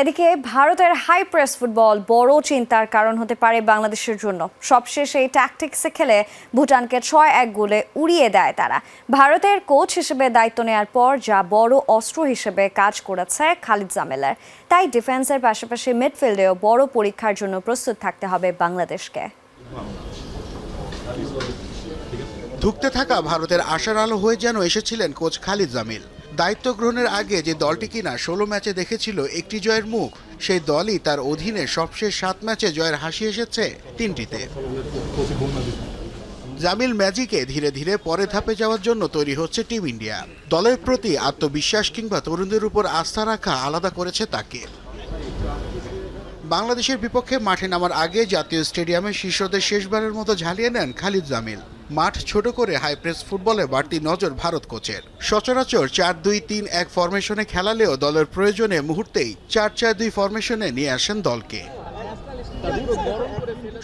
এদিকে ভারতের high press football বড় চিন্তার কারণ হতে পারে বাংলাদেশের জন্য। সবশেষ এই ট্যাকটিক্সে খেলে ভুটানকে ছয় এক গোলে উড়িয়ে দেয় তারা। ভারতের কোচ হিসেবে দায়িত্ব নেওয়ার পর যা বড় অস্ত্র হিসেবে কাজ করেছে খালিদ জামেলার। তাই ডিফেন্সের পাশাপাশি মিডফিল্ডেও বড় পরীক্ষার জন্য প্রস্তুত থাকতে হবে বাংলাদেশকে। ধুঁকতে থাকা ভারতের আশার আলো হয়ে যেন এসেছিলেন কোচ খালিদ জামিল। দায়িত্ব গ্রহণের আগে যে দলটি কিনা ষোলো ম্যাচে দেখেছিল একটি জয়ের মুখ, সেই দলই তার অধীনে সবশেষ সাত ম্যাচে জয়ের হাসি এসেছে তিনটিতে। জামিল ম্যাজিকে ধীরে ধীরে পরে ধাপে যাওয়ার জন্য তৈরি হচ্ছে টিম ইন্ডিয়া। দলের প্রতি আত্মবিশ্বাস কিংবা তরুণদের উপর আস্থা রাখা আলাদা করেছে তাকে। বাংলাদেশের বিপক্ষে মাঠে নামার আগে জাতীয় স্টেডিয়ামে শিষ্যদের শেষবারের মতো ঝালিয়ে নেন খালিদ জামিল। মাঠ ছোট করে হাই প্রেস ফুটবলে বাড়তি নজর ভারত কোচের। সচরাচর চার দুই তিন এক ফরমেশনে খেলালেও দলের প্রয়োজনে মুহূর্তেই চার চার দুই ফরমেশনে নিয়ে আসেন দলকে।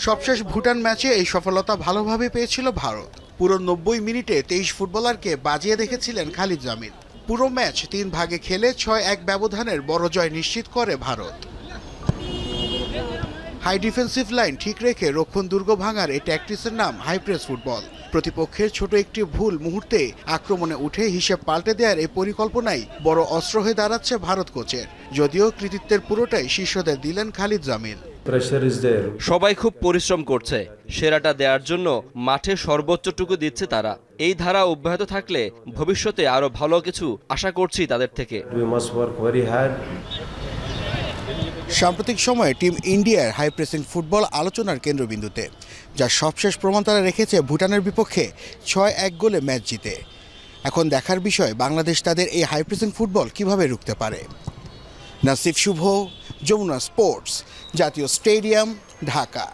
সবশেষ ভুটান ম্যাচে এই সফলতা ভালোভাবে পেয়েছিল ভারত। পুরো নব্বই মিনিটে তেইশ ফুটবলারকে বাজিয়ে দেখেছিলেন খালিদ জামিল পুরো ম্যাচ তিন ভাগে খেলে ছয় এক ব্যবধানের বড় জয় নিশ্চিত করে ভারত। হাই ডিফেন্সিভ লাইন ঠিক রেখে রক্ষণ দুর্গ ভাঙার এই ট্যাকটিসের নাম হাই প্রেস ফুটবল প্রতিপক্ষের ছোট একটি ভুল মুহূর্তে আক্রমণে উঠে হিসেব পাল্টে দেওয়ার এই পরিকল্পনাই বড় অস্ত্র হয়ে দাঁড়াচ্ছে ভারত কোচের। যদিও কৃতিত্বের পুরোটাই শিষ্যদের দিলেন খালিদ জামিল. সবাই খুব পরিশ্রম করছে। সেরাটা দেওয়ার জন্য মাঠে সর্বোচ্চটুকু দিচ্ছে তারা। এই ধারা অব্যাহত থাকলে ভবিষ্যতে আরও ভালো কিছু আশা করছি তাদের থেকে। সাম্প্রতিক সময়ে টিম ইন্ডিয়ার হাই প্রেসিং ফুটবল আলোচনার কেন্দ্রবিন্দুতে, যা সবশেষ প্রমাণ তারা রেখেছে ভুটানের বিপক্ষে ছয় এক গোলে ম্যাচ জিতে। এখন দেখার বিষয়, বাংলাদেশ তাদের এই হাই প্রেসিং ফুটবল কীভাবে রুখতে পারে? নাসিফ শুভ, যমুনা স্পোর্টস, জাতীয় স্টেডিয়াম, ঢাকা।